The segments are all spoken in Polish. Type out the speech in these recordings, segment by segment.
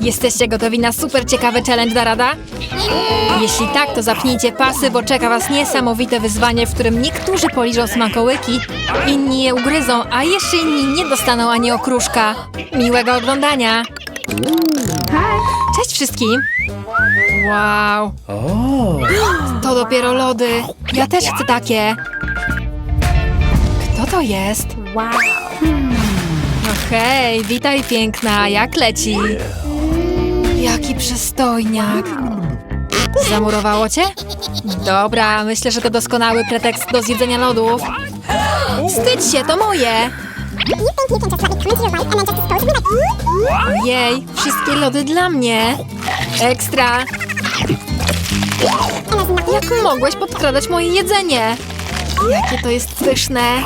Jesteście gotowi na super ciekawy challenge da rada? Jeśli tak, to zapnijcie pasy, bo czeka was niesamowite wyzwanie, w którym niektórzy poliżą smakołyki, inni je ugryzą, a jeszcze inni nie dostaną ani okruszka. Miłego oglądania! Cześć wszystkim! Wow! To dopiero lody! Ja też chcę takie! Kto to jest? Wow. Hej, witaj piękna, jak leci? Jaki przystojniak. Zamurowało cię? Dobra, myślę, że to doskonały pretekst do zjedzenia lodów. Wstydź się, to moje! Jej, wszystkie lody dla mnie. Ekstra! Jak mogłeś podkradać moje jedzenie? Jakie to jest pyszne!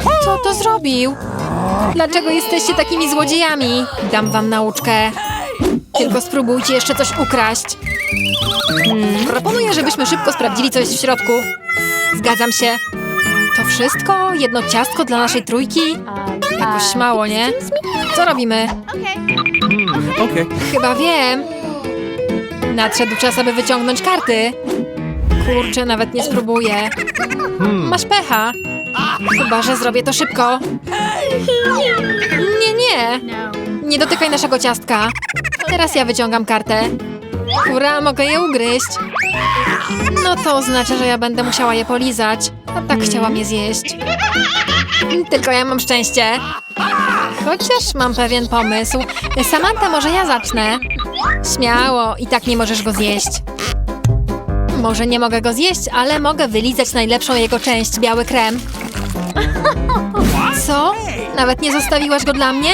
Kto to zrobił? Dlaczego jesteście takimi złodziejami? Dam wam nauczkę. Tylko spróbujcie jeszcze coś ukraść. Hmm, proponuję, żebyśmy szybko sprawdzili, co jest w środku. Zgadzam się. To wszystko? Jedno ciastko dla naszej trójki? Jakoś mało, nie? Co robimy? Okay. Chyba wiem. Nadszedł czas, aby wyciągnąć karty. Kurczę, nawet nie spróbuję. Masz pecha. Chyba, że zrobię to szybko. Nie, nie. Nie dotykaj naszego ciastka. Teraz ja wyciągam kartę. Hurra, mogę je ugryźć. No to oznacza, że ja będę musiała je polizać. A tak chciałam je zjeść. Tylko ja mam szczęście. Chociaż mam pewien pomysł. Samantha, może ja zacznę? Śmiało, i tak nie możesz go zjeść. Może nie mogę go zjeść, ale mogę wylizać najlepszą jego część, biały krem. Co? Nawet nie zostawiłaś go dla mnie?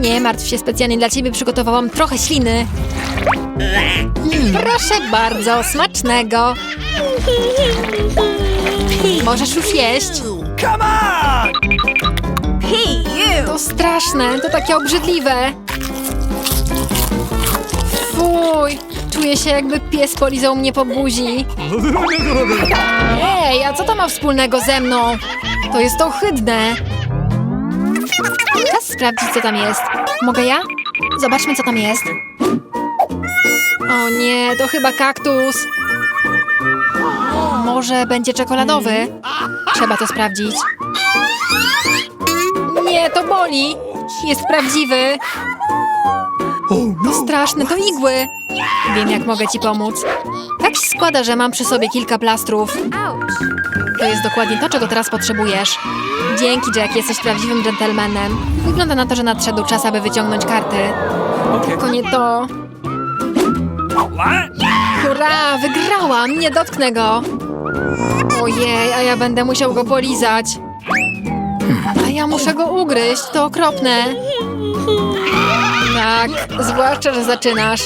Nie martw się, specjalnie dla ciebie przygotowałam trochę śliny. Proszę bardzo, smacznego. Możesz już jeść. Come on! To straszne, to takie obrzydliwe. Fuj, czuję się jakby pies polizał mnie po buzi. Ej, a co to ma wspólnego ze mną? To jest ohydne. Czas sprawdzić, co tam jest. Mogę ja? Zobaczmy, co tam jest. O nie, to chyba kaktus. Może będzie czekoladowy? Trzeba to sprawdzić. Nie, to boli. Jest prawdziwy. To straszne, to igły. Wiem, jak mogę ci pomóc. Tak się składa, że mam przy sobie kilka plastrów. To jest dokładnie to, czego teraz potrzebujesz. Dzięki, Jack, jesteś prawdziwym dżentelmenem. Wygląda na to, że nadszedł czas, aby wyciągnąć karty. Tylko nie to. Hurra, wygrałam! Nie dotknę go! Ojej, a ja będę musiał go polizać. A ja muszę go ugryźć, to okropne. Tak, zwłaszcza, że zaczynasz.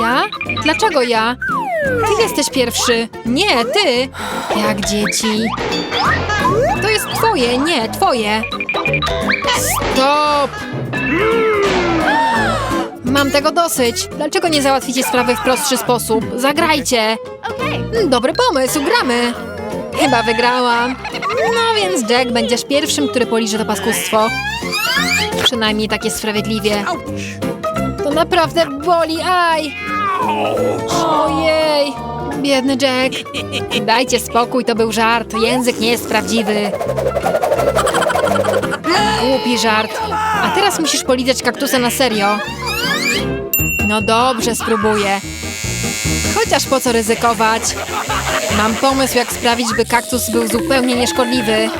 Ja? Dlaczego ja? Ty jesteś pierwszy. Nie, ty. Jak dzieci. To jest twoje, nie, twoje. Stop! Mam tego dosyć. Dlaczego nie załatwicie sprawy w prostszy sposób? Zagrajcie. Dobry pomysł, gramy. Chyba wygrałam. No więc Jack, będziesz pierwszym, który poliże to paskustwo. Przynajmniej tak jest sprawiedliwie. To naprawdę boli, aj! Ojej! Biedny Jack. Dajcie spokój, to był żart. Język nie jest prawdziwy. Głupi żart. A teraz musisz polizać kaktusa na serio. No dobrze, spróbuję. Chociaż po co ryzykować? Mam pomysł, jak sprawić, by kaktus był zupełnie nieszkodliwy.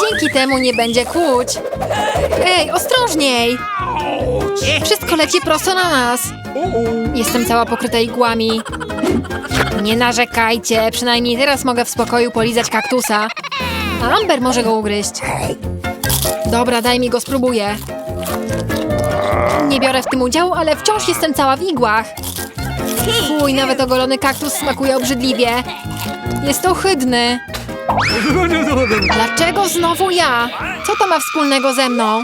Dzięki temu nie będzie kłuć. Ej, ostrożniej! Wszystko leci prosto na nas. Jestem cała pokryta igłami. Nie narzekajcie, przynajmniej teraz mogę w spokoju polizać kaktusa. A Amber może go ugryźć. Dobra, daj mi go, spróbuję. Nie biorę w tym udziału, ale wciąż jestem cała w igłach. Fuj, nawet ogolony kaktus smakuje obrzydliwie. Jest ohydny. Dlaczego znowu ja? Co to ma wspólnego ze mną?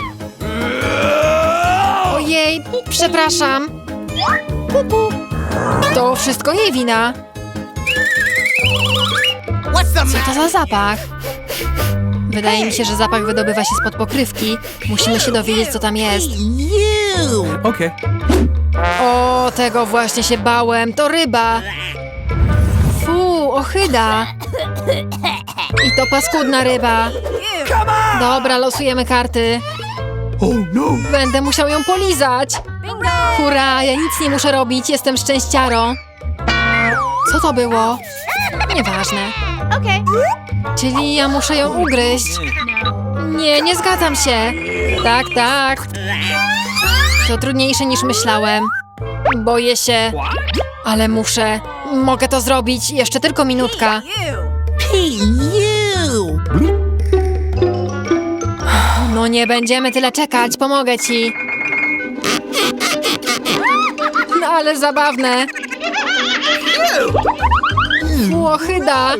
Ojej, przepraszam. To wszystko jej wina. Co to za zapach? Wydaje mi się, że zapach wydobywa się spod pokrywki. Musimy się dowiedzieć, co tam jest. Okay. O, tego właśnie się bałem. To ryba. Fu, ochyda. I to paskudna ryba. Dobra, losujemy karty. No! Będę musiał ją polizać. Hurra, ja nic nie muszę robić, jestem szczęściarą. Co to było? Nieważne. Okay. Czyli ja muszę ją ugryźć. Nie, nie zgadzam się. Tak, tak. To trudniejsze niż myślałem. Boję się, ale muszę. Mogę to zrobić. Jeszcze tylko minutka. No nie będziemy tyle czekać, pomogę ci. No ale zabawne. Łohyda.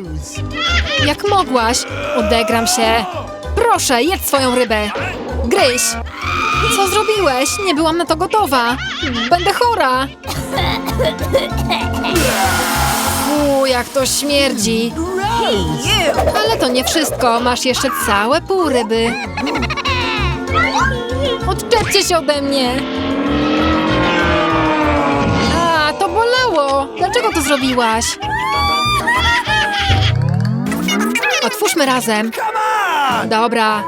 Jak mogłaś? Odegram się. Proszę, jedz swoją rybę. Gryź. Co zrobiłeś? Nie byłam na to gotowa. Będę chora. Uuu, jak to śmierdzi. Ale to nie wszystko. Masz jeszcze całe pół ryby. Odczepcie się ode mnie. A, to bolało. Dlaczego to zrobiłaś? Otwórzmy razem. Dobra.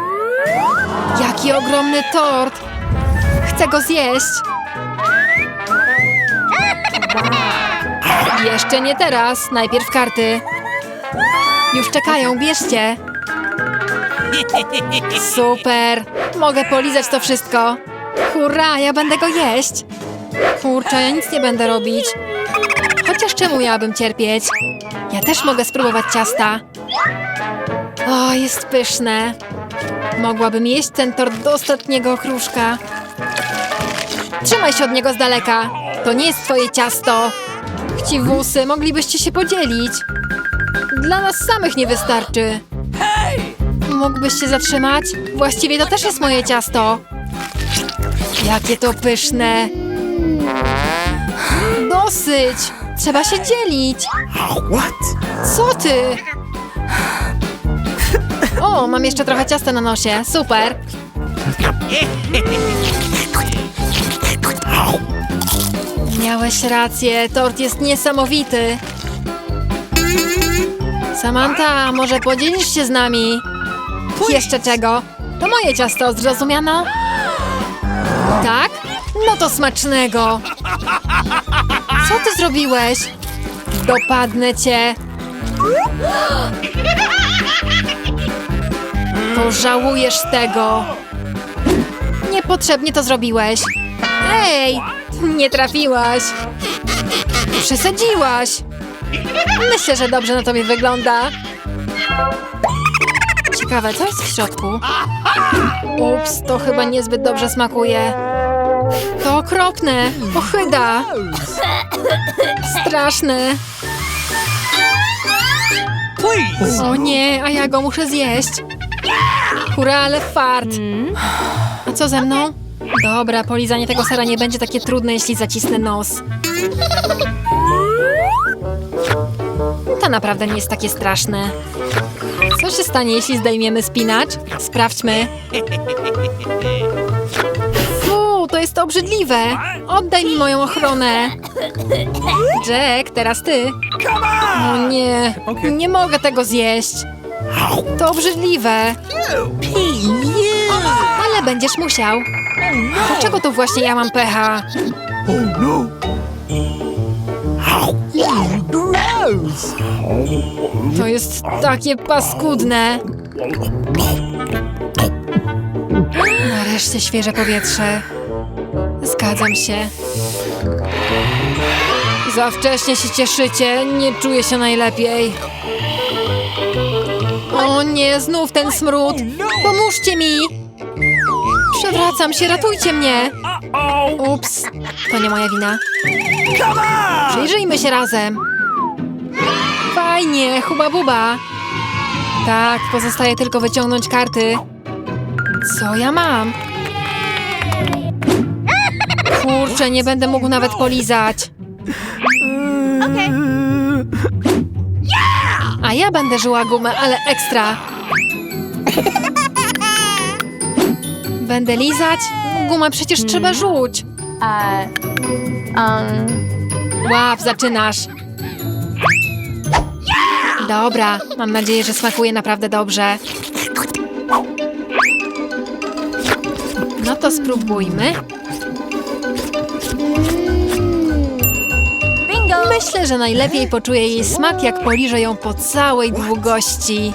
Jaki ogromny tort. Chcę go zjeść. Jeszcze nie teraz. Najpierw karty. Już czekają, bierzcie. Super. Mogę polizać to wszystko. Hurra, ja będę go jeść. Kurczę, ja nic nie będę robić. Chociaż czemu miałabym cierpieć? Ja też mogę spróbować ciasta. O, jest pyszne. Mogłabym jeść ten tort do ostatniego okruszka. Trzymaj się od niego z daleka. To nie jest twoje ciasto. Chciwusy, moglibyście się podzielić. Dla nas samych nie wystarczy. Mógłbyś się zatrzymać? Właściwie to też jest moje ciasto. Jakie to pyszne. Dosyć. Trzeba się dzielić. What? Co ty? O, mam jeszcze trochę ciasta na nosie. Super. Miałeś rację, tort jest niesamowity. Samantha, może podzielisz się z nami? Jeszcze czego? To moje ciasto, zrozumiano? Tak? No to smacznego. Co ty zrobiłeś? Dopadnę cię. Pożałujesz tego. Niepotrzebnie to zrobiłeś. Ej, nie trafiłaś. Przesadziłaś. Myślę, że dobrze na tobie wygląda. Ciekawe, co jest w środku? Ups, to chyba niezbyt dobrze smakuje. To okropne. Ochyda. Straszne. O nie, a ja go muszę zjeść. Hurra, ale fart. A co ze mną? Dobra, polizanie tego sera nie będzie takie trudne, jeśli zacisnę nos. To naprawdę nie jest takie straszne. Co się stanie, jeśli zdejmiemy spinacz? Sprawdźmy. Fu, to jest obrzydliwe. Oddaj mi moją ochronę. Jack, teraz ty. O nie, Okej. nie mogę tego zjeść. To obrzydliwe. Ale będziesz musiał. Dlaczego to właśnie ja mam pecha? Oh no! To jest takie paskudne. Nareszcie świeże powietrze. Zgadzam się. Za wcześnie się cieszycie, nie czuję się najlepiej. Nie, znów ten smród. Pomóżcie mi! Przewracam się, ratujcie mnie! Ups, to nie moja wina. Przyjrzyjmy się razem. Fajnie, huba buba. Tak, pozostaje tylko wyciągnąć karty. Co ja mam? Kurczę, nie będę mógł nawet polizać. Okay. A ja będę żyła gumę, ale ekstra. Będę lizać? Gumę przecież trzeba rzuć. Łap, zaczynasz. Dobra, mam nadzieję, że smakuje naprawdę dobrze. No to spróbujmy. Myślę, że najlepiej poczuję jej smak, jak poliżę ją po całej długości.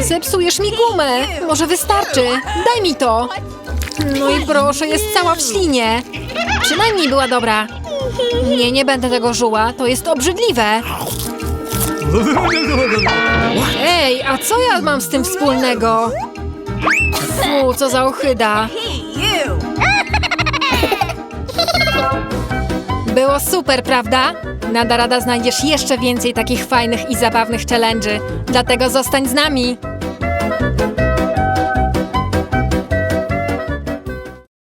Zepsujesz mi gumę. Może wystarczy. Daj mi to. No i proszę, jest cała w ślinie. Przynajmniej była dobra. Nie, nie będę tego żuła. To jest obrzydliwe. Ej, a co ja mam z tym wspólnego? Fu, co za ochyda. Było super, prawda? Nada rada znajdziesz jeszcze więcej takich fajnych i zabawnych challenge'y. Dlatego zostań z nami.